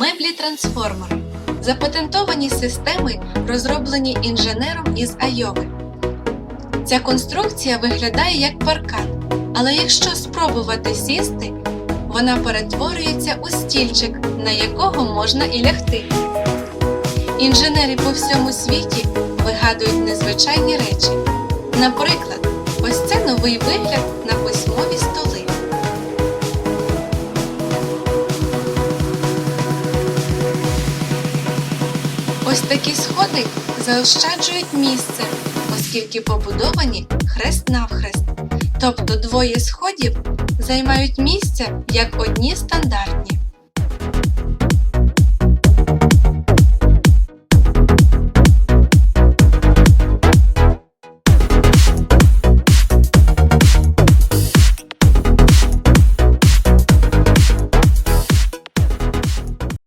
Меблі трансформер запатентовані системи, розроблені інженером із Айови. Ця конструкція виглядає як паркан, але якщо спробувати сісти, вона перетворюється у стільчик, на якого можна і лягти. Інженери по всьому світі вигадують незвичайні речі. Наприклад, ось це новий вигляд на письмові столи. Ось такі сходи заощаджують місце, оскільки побудовані хрест навхрест. Тобто двоє сходів займають місце як одні стандартні.